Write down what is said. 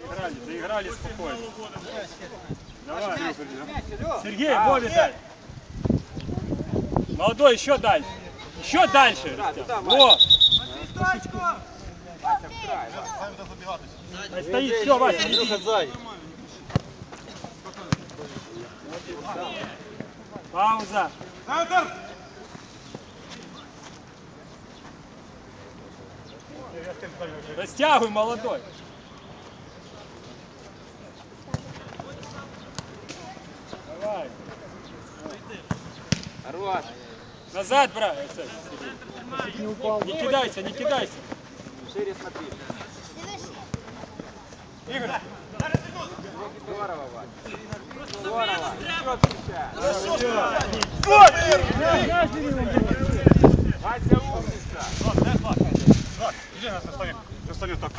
Заиграли, заиграли спокойно. Давай. Сергей, более дальше. Молодой, еще дальше. Еще дальше. Вот. Стоит, все, Вася. Сзади. Пауза. Растягивай, молодой. Давай. Хорош. Назад, брат. Не кидайся, не кидайся. Шире смотри. Игорь. Здорово, Вань. Здорово. Вася умница. Иди на составе. Составе так.